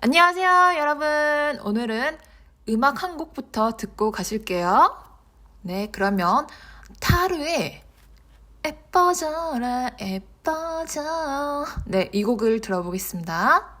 안녕하세요, 여러분. 오늘은 음악 한 곡부터 듣고 가실게요. 네, 그러면 타루의 예뻐져라, 예뻐져. 네, 이 곡을 들어보겠습니다.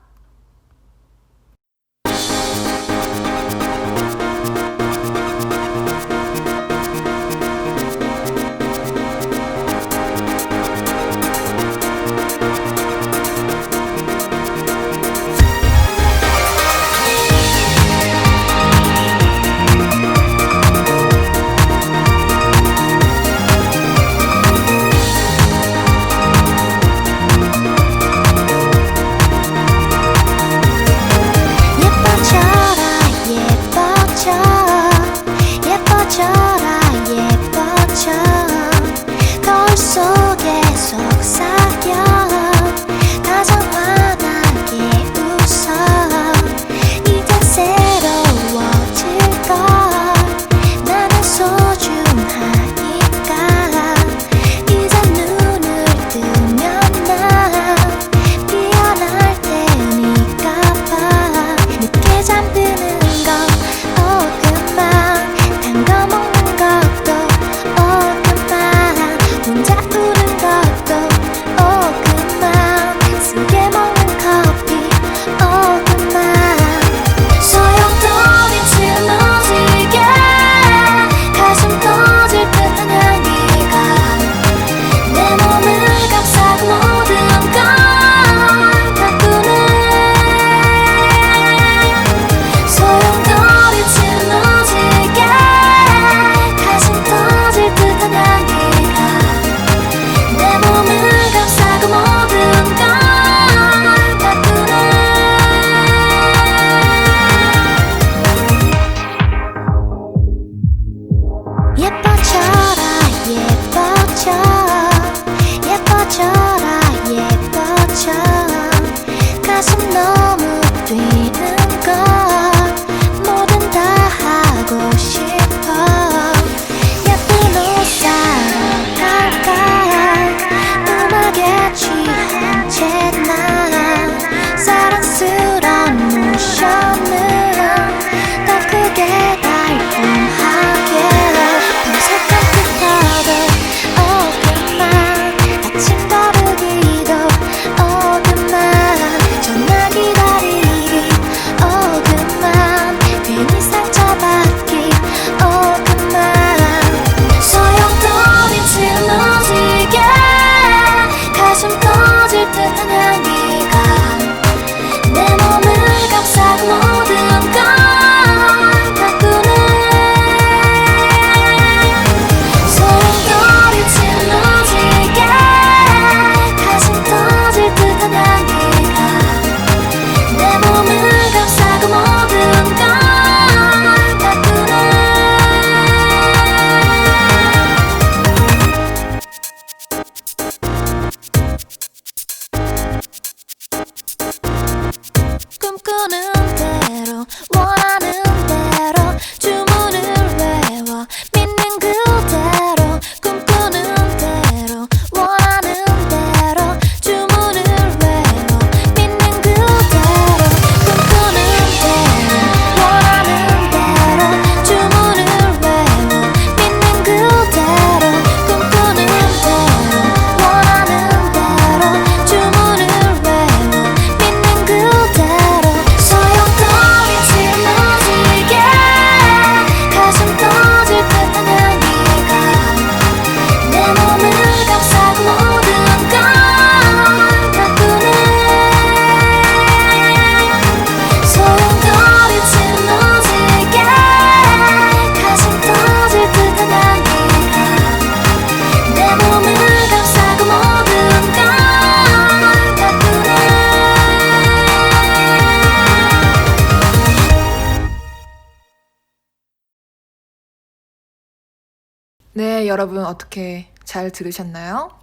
네, 여러분 어떻게 잘 들으셨나요?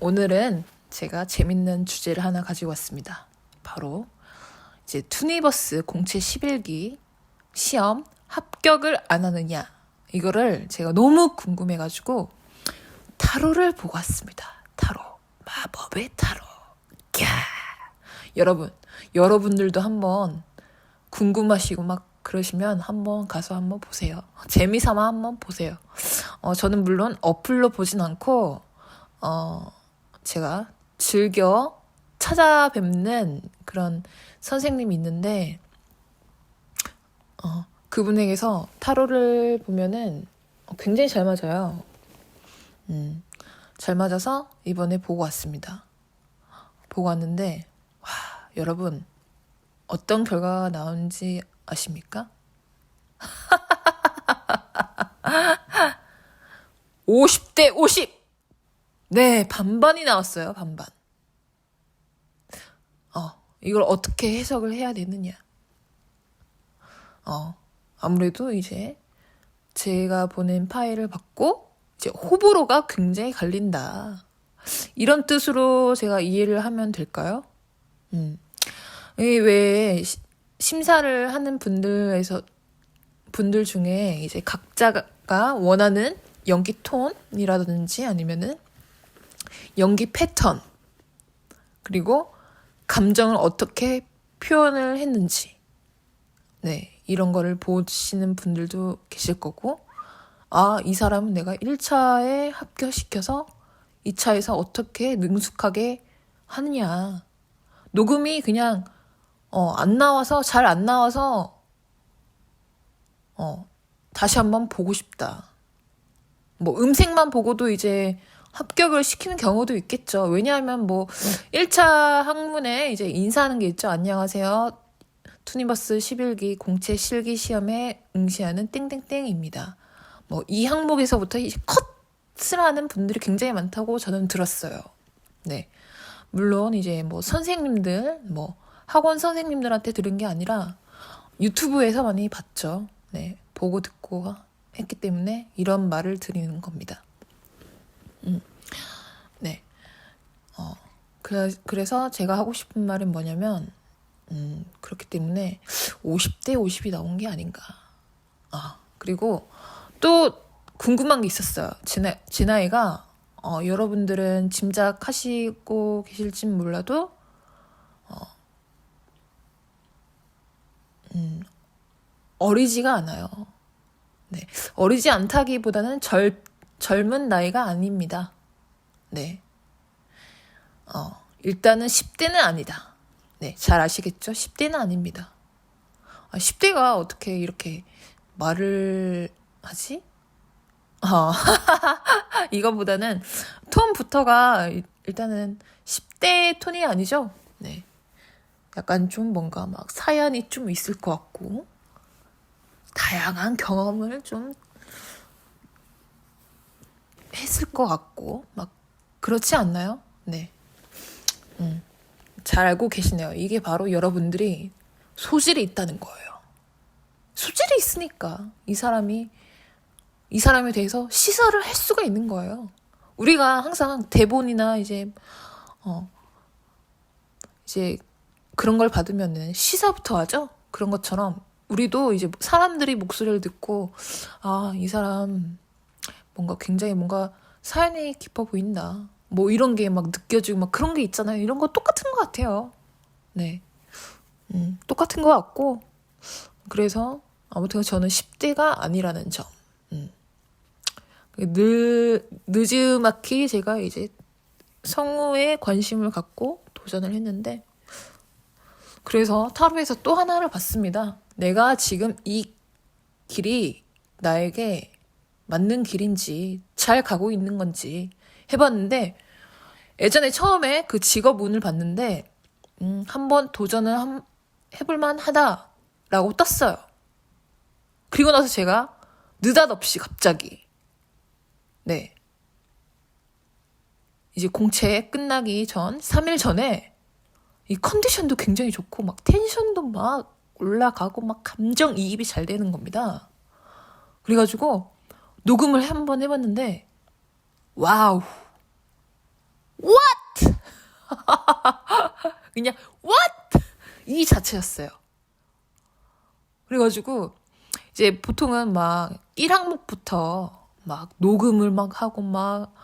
오늘은 제가 재밌는 주제를 하나 가지고 왔습니다. 바로 이제 투니버스 공채 11기 시험 합격을 안 하느냐 이거를 제가 너무 궁금해가지고 타로를 보고 왔습니다. 타로 마법의 타로. 야 여러분 여러분들도 한번 궁금하시고 막 그러시면 한번 가서 한번 보세요. 재미삼아 한번 보세요. 어, 저는 물론 어플로 보진 않고, 어, 제가 즐겨 찾아뵙는 그런 선생님이 있는데, 어, 그분에게서 타로를 보면은 굉장히 잘 맞아요. 음, 잘 맞아서 이번에 보고 왔습니다. 보고 왔는데, 와, 여러분, 어떤 결과가 나오는지 아십니까? 50대 50! 네, 반반이 나왔어요, 반반. 어, 이걸 어떻게 해석을 해야 되느냐. 어, 아무래도 이제 제가 보낸 파일을 받고 이제 호불호가 굉장히 갈린다. 이런 뜻으로 제가 이해를 하면 될까요? 음. 이왜 심사를 하는 분들에서 분들 중에 이제 각자가 원하는 연기 톤이라든지 아니면은 연기 패턴 그리고 감정을 어떻게 표현을 했는지 네 이런 거를 보시는 분들도 계실 거고 아 이 사람은 내가 1차에 합격시켜서 2차에서 어떻게 능숙하게 하느냐. 녹음이 그냥 어, 안 나와서 잘 안 나와서 어, 다시 한번 보고 싶다. 뭐 음색만 보고도 이제 합격을 시키는 경우도 있겠죠. 왜냐하면 뭐 1차 학문에 이제 인사하는 게 있죠. 안녕하세요. 투니버스 11기 공채 실기 시험에 응시하는 땡땡땡입니다. 뭐 이 항목에서부터 이제 컷을 하는 분들이 굉장히 많다고 저는 들었어요. 네. 물론 이제 뭐 선생님들 뭐 학원 선생님들한테 들은 게 아니라 유튜브에서 많이 봤죠. 네. 보고 듣고 했기 때문에 이런 말을 드리는 겁니다. 음. 네. 어. 그래, 그래서 제가 하고 싶은 말은 뭐냐면 음, 그렇기 때문에 50대 50이 나온 게 아닌가. 아, 그리고 또 궁금한 게 있었어요. 진아, 진아이가 어, 여러분들은 짐작하시고 계실진 몰라도 음, 어리지가 않아요. 네. 어리지 않다기보다는 젊, 젊은 나이가 아닙니다. 네. 어, 일단은 10대는 아니다. 네. 잘 아시겠죠? 10대는 아닙니다. 아, 10대가 어떻게 이렇게 말을 하지? 어, 이거보다는 톤부터가 일- 일단은 10대 톤이 아니죠? 네. 약간 좀 뭔가 막 사연이 좀 있을 것 같고, 다양한 경험을 좀 했을 것 같고, 막, 그렇지 않나요? 네. 음, 잘 알고 계시네요. 이게 바로 여러분들이 소질이 있다는 거예요. 소질이 있으니까 이 사람이, 이 사람에 대해서 시사를 할 수가 있는 거예요. 우리가 항상 대본이나 이제, 어, 이제 그런 걸 받으면은 시사부터 하죠? 그런 것처럼 우리도 이제 사람들이 목소리를 듣고 아, 이 사람 뭔가 굉장히 뭔가 사연이 깊어 보인다. 뭐 이런 게 막 느껴지고 막 그런 게 있잖아요. 이런 거 똑같은 것 같아요. 네. 음, 똑같은 것 같고 그래서 아무튼 저는 10대가 아니라는 점. 음. 늘, 늦지막히 제가 이제 성우에 관심을 갖고 도전을 했는데 그래서 타로에서 또 하나를 봤습니다. 내가 지금 이 길이 나에게 맞는 길인지 잘 가고 있는 건지 해봤는데 예전에 처음에 그 직업 운을 봤는데 음, 한번 도전을 한, 해볼만 하다라고 떴어요. 그리고 나서 제가 느닷없이 갑자기 네 이제 공채 끝나기 전 3일 전에 이 컨디션도 굉장히 좋고 막 텐션도 막 올라가고 막 감정 이입이 잘 되는 겁니다. 그래가지고 녹음을 한 번 해봤는데 와우 what 그냥 what 이 자체였어요. 그래가지고 이제 보통은 막 1항목부터 막 녹음을 막 하고 막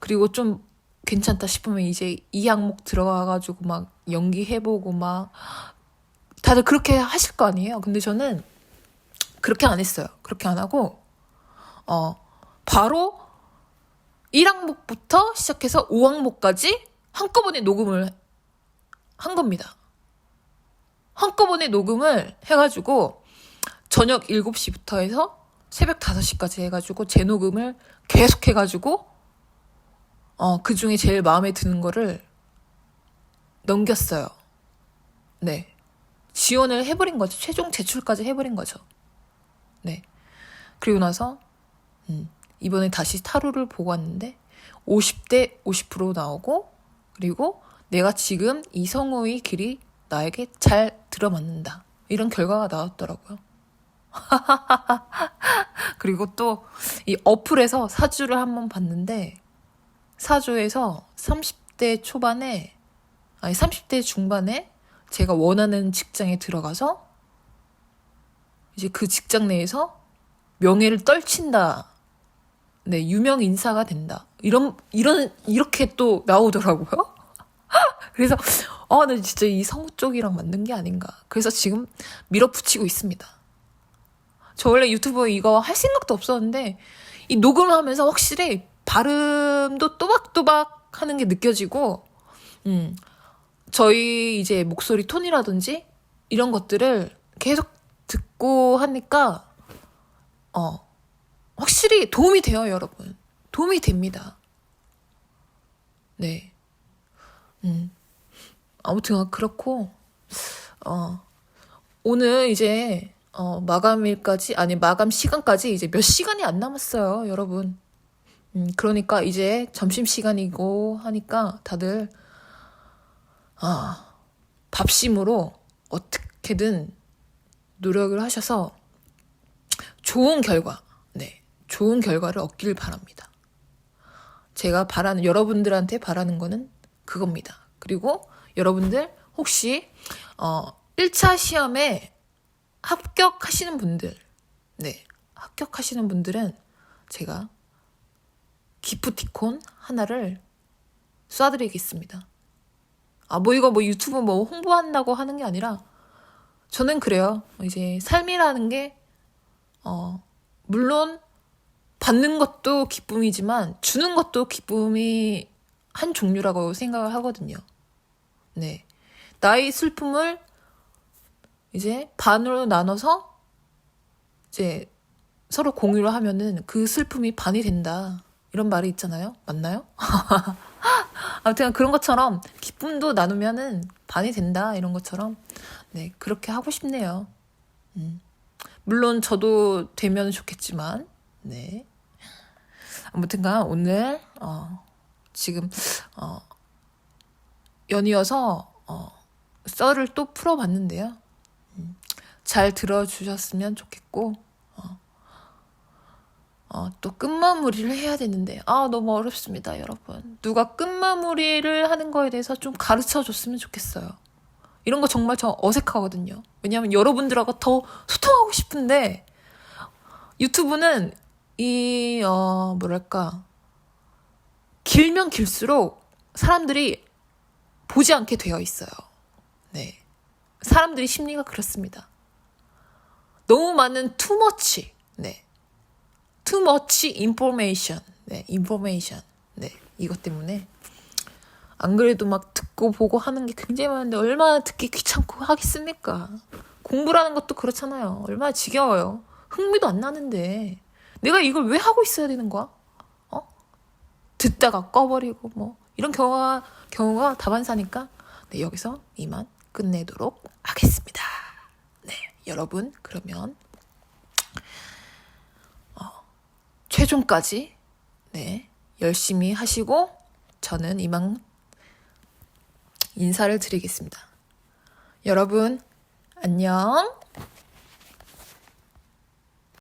그리고 좀 괜찮다 싶으면 이제 이 항목 들어가가지고 막 연기해보고 막 다들 그렇게 하실 거 아니에요. 근데 저는 그렇게 안 했어요. 그렇게 안 하고 어 바로 1항목부터 시작해서 5항목까지 한꺼번에 녹음을 한 겁니다. 한꺼번에 녹음을 해가지고 저녁 7시부터 해서 새벽 5시까지 해가지고 재녹음을 계속 해가지고 어, 그 중에 제일 마음에 드는 거를 넘겼어요. 네. 지원을 해버린 거죠. 최종 제출까지 해버린 거죠. 네. 그리고 나서, 음, 이번에 다시 타로를 보고 왔는데, 50대 50% 나오고, 그리고 내가 지금 이 성우의 길이 나에게 잘 들어맞는다. 이런 결과가 나왔더라고요. 그리고 또 이 어플에서 사주를 한번 봤는데 사주에서 30대 초반에 아니 30대 중반에 제가 원하는 직장에 들어가서 이제 그 직장 내에서 명예를 떨친다. 네, 유명 인사가 된다. 이런 이런 이렇게 또 나오더라고요. 그래서 아, 나 진짜 이 성우 쪽이랑 맞는 게 아닌가. 그래서 지금 밀어붙이고 있습니다. 저 원래 유튜브 이거 할 생각도 없었는데 이 녹음하면서 확실히 발음도 또박또박 하는 게 느껴지고 음 저희 이제 목소리 톤이라든지 이런 것들을 계속 듣고 하니까 어 확실히 도움이 돼요 여러분. 도움이 됩니다. 네. 음. 아무튼 그렇고 어 오늘 이제 어 마감일까지 아니 마감 시간까지 이제 몇 시간이 안 남았어요 여러분 음 그러니까 이제 점심 시간이고 하니까 다들 아 밥심으로 어떻게든 노력을 하셔서 좋은 결과 네 좋은 결과를 얻길 바랍니다 제가 바라는 여러분들한테 바라는 거는 그겁니다. 그리고 여러분들 혹시 어 1차 시험에 합격하시는 분들 네. 합격하시는 분들은 제가 기프티콘 하나를 쏴드리겠습니다. 아, 뭐 이거 뭐 유튜브 뭐 홍보한다고 하는 게 아니라 저는 그래요. 이제 삶이라는 게 어, 물론 받는 것도 기쁨이지만 주는 것도 기쁨이 한 종류라고 생각을 하거든요. 네. 나의 슬픔을 이제 반으로 나눠서 이제 서로 공유를 하면은 그 슬픔이 반이 된다. 이런 말이 있잖아요. 맞나요? 아무튼 그런 것처럼 기쁨도 나누면은 반이 된다. 이런 것처럼 네, 그렇게 하고 싶네요. 음. 물론 저도 되면 좋겠지만, 네. 아무튼간 오늘, 어, 지금, 어, 연이어서, 어, 썰을 또 풀어봤는데요. 음, 잘 들어주셨으면 좋겠고, 어, 어, 또 끝마무리를 해야 되는데, 아, 너무 어렵습니다, 여러분. 누가 끝마무리를 하는 거에 대해서 좀 가르쳐 줬으면 좋겠어요. 이런 거 정말 저 어색하거든요. 왜냐하면 여러분들하고 더 소통하고 싶은데 유튜브는 이 어, 뭐랄까 길면 길수록 사람들이 보지 않게 되어 있어요. 네, 사람들이 심리가 그렇습니다. 너무 많은 much, 네, too much information, 네, information, 네, 이것 때문에 안 그래도 막 듣고 보고 하는 게 굉장히 많은데 얼마나 듣기 귀찮고 하겠습니까? 공부라는 것도 그렇잖아요. 얼마나 지겨워요. 흥미도 안 나는데 내가 이걸 왜 하고 있어야 되는 거야? 어? 듣다가 꺼버리고 뭐 이런 경우가 경우가 다반사니까 네, 여기서 이만 끝내도록 하겠습니다. 네, 여러분 그러면 어, 최종까지 네 열심히 하시고 저는 이만 인사를 드리겠습니다. 여러분, 안녕.